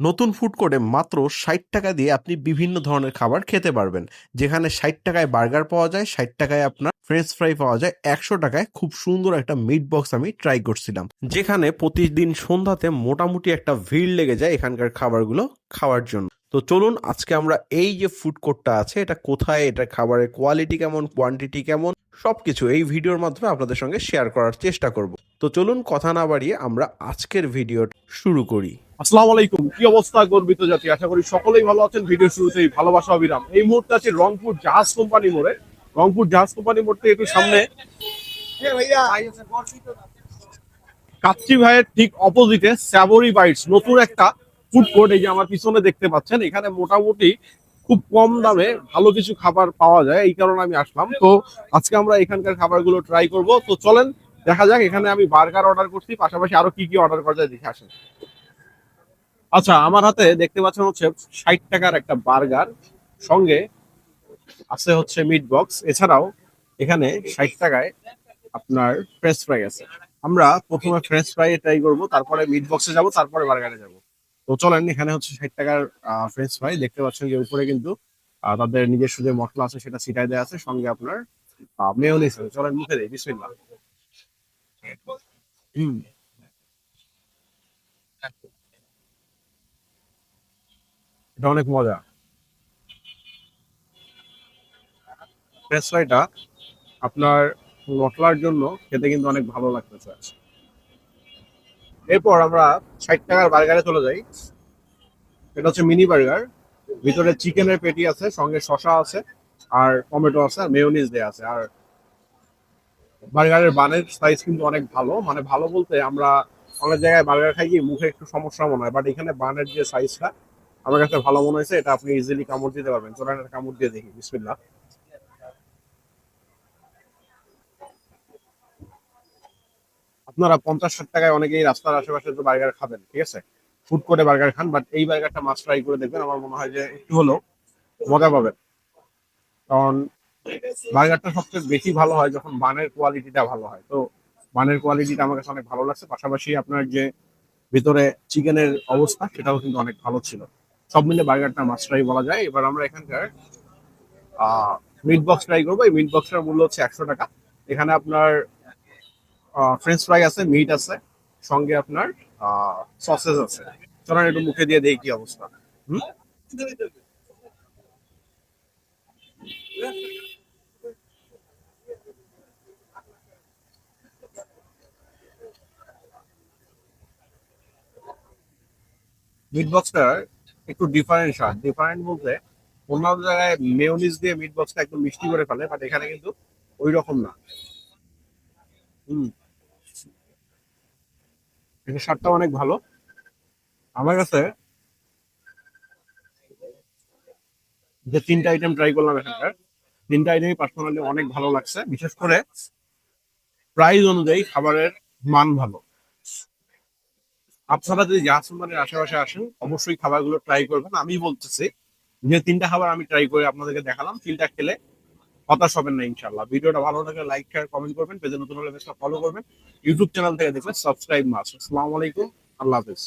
নতুন ফুড কোর্টে মাত্র ষাট টাকা দিয়ে আপনি বিভিন্ন ধরনের খাবার খেতে পারবেন। যেখানে ষাট টাকায় বার্গার পাওয়া যায়, ষাট টাকায় আপনার ফ্রেঞ্চ ফ্রাই পাওয়া যায়, একশো টাকায় খুব সুন্দর একটা মিট বক্স আমি ট্রাই করছিলাম। যেখানে প্রতিদিন সন্ধ্যাতে মোটামুটি একটা ভিড় লেগে যায় এখানকার খাবারগুলো খাওয়ার জন্য। তো চলুন, আজকে আমরা এই যে ফুড কোর্টটা আছে, এটা কোথায় এটা খাবারের কোয়ালিটি কেমন কোয়ান্টিটি কেমন, সবকিছু এই ভিডিওর মাধ্যমে আপনাদের সঙ্গে শেয়ার করার চেষ্টা করব। তো চলুন, কথা না বাড়িয়ে আমরা আজকের ভিডিও শুরু করি। আসসালামু আলাইকুম। কি অবস্থা, গর্বিত জাতি? আশা করি সকলেই ভালো আছেন। ভিডিও শুরুতেই ভালোবাসা, অবিরাম। এই মুহূর্তে আছে রংপুর জাহাজ কোম্পানি মোড়ে। রংপুর জাহাজ কোম্পানি মোড় থেকে একটু সামনে। কাচ্চি ভাইয়ের ঠিক অপোজিটে স্যাবরি বাইটস, নতুন একটা ফুড কোর্ট এই যে আমার পিছনে দেখতে পাচ্ছেন। এখানে মোটামুটি খুব কম দামে ভালো কিছু খাবার পাওয়া যায়, এই কারণে আমি আসলাম। তো আজকে আমরা এখানকার খাবারগুলো ট্রাই করব। তো চলেন, দেখা যাক, এখানে আমি বার্গার অর্ডার করছি। পাশাপাশি আরও কি কি অর্ডার করা যায় দেখে আসেন। আচ্ছা আমার হাতে দেখতে পাচ্ছেন হচ্ছে ষাট টাকার একটা বার্গার, সঙ্গে আছে হচ্ছে মিট বক্স এছাড়াও এখানে ষাট টাকায় আপনার ফ্রেঞ্চ ফ্রাই আছে। আমরা প্রথমে ফ্রেঞ্চ ফ্রাই ট্রাই করব, তারপরে মিট বক্সে যাব, তারপরে বার্গারে যাব। তো চলেন, এখানে হচ্ছে ষাট টাকার ফ্রেঞ্চ ফ্রাই দেখতে পাচ্ছেন যে উপরে কিন্তু তাদের নিজস্ব যে মশলা আছে, সেটা ছিটাই দেওয়া আছে, সঙ্গে আপনার মেয়নিস চলেন, মুখে দেই, বিসমিল্লাহ। হুম। এটা অনেক মজা। ফ্রেঞ্চ ফ্রাইটা আপনার মশলার জন্য খেতে কিন্তু অনেক ভালো লাগতেছে এরপর আমরা ষাট টাকার বার্গারে চলে যাই। এটা হচ্ছে মিনি বার্গার। ভিতরে চিকেনের পেটি আছে, সঙ্গে শসা আছে, আর টমেটো আছে, আর মেয়োনিজ দেওয়া আছে। আর বার্গারের বানের সাইজ কিন্তু অনেক ভালো। মানে ভালো বলতে আমরা অনেক জায়গায় বার্গার খাই কি মুখে একটু সমস্যা মনে হয় বাট এখানে বানের যে সাইজটা আমার কাছে ভালো মনে হয়েছে, এটা আপনি ইজিলি কামড় দিতে পারবেন। চলেন একটা কামড় দিয়ে দেখি, বিসমিল্লাহ। আপনারা পঞ্চাশ ষাট টাকায় অনেকেই রাস্তার আশেপাশে তো বার্গার খাবেন, ঠিক আছে? ফুড কোর্টে বার্গার খান বাট এই বার্গারটা মাছ ট্রাই করে দেখবেন। আমার মনে হয় যে একটু হলেও মজা পাবেন। কারণ বার্গারটা সবচেয়ে বেশি ভালো হয় যখন বানের কোয়ালিটিটা ভালো হয়। তো বানের কোয়ালিটিটা আমার কাছে অনেক ভালো লাগছে। পাশাপাশি আপনার যে ভিতরে চিকেনের অবস্থা, সেটাও কিন্তু অনেক ভালো ছিল। সব মিলে বার্গারটা মাস্ট ট্রাই বলা যায়। এবার আমরা এখানকার মিট বক্স ট্রাই করব। এই মিট বক্সটার মূল্য হচ্ছে একশো টাকা। এখানে আপনার ফ্রেঞ্চ ফ্রাই আছে মিট আছে, সঙ্গে আপনার সসেস আছে। চলেন একটু মুখে দিয়ে দেখি কি অবস্থা। মিট বক্সটার একটু ডিফারেন্ট স্বাদ। ডিফারেন্ট বলতে অন্যান্য জায়গায় মেয়োনিজ দিয়ে মিট বক্সটা একটু মিষ্টি করে ফেলে বাট এখানে কিন্তু ওই রকম না। হুম। এটার স্বাদটা অনেক ভালো। আমার কাছে যে তিনটা আইটেম ট্রাই করলাম এখানকার, তিনটা আইটেমই পার্সোনালি অনেক ভালো লাগছে। বিশেষ করে প্রাইস অনুযায়ী খাবারের মান ভালো। আপনারা যদি জাহাজমানের আশেপাশে আসেন, অবশ্যই খাবারগুলো ট্রাই করবেন। আমি বলতেছি, যে তিনটা খাবার আমি ট্রাই করে আপনাদেরকে দেখালাম, তিনটা খেলে হতাশ হবেন না ইনশাল্লাহ ভিডিওটা ভালো লাগলে লাইক শেয়ার কমেন্ট করবেন, পেজে নতুন হলে ফলো করবেন। ইউটিউব চ্যানেল থেকে দেখবেন সাবস্ক্রাইব মাস আসসালামু আলাইকুম, আল্লাহ হাফেজ।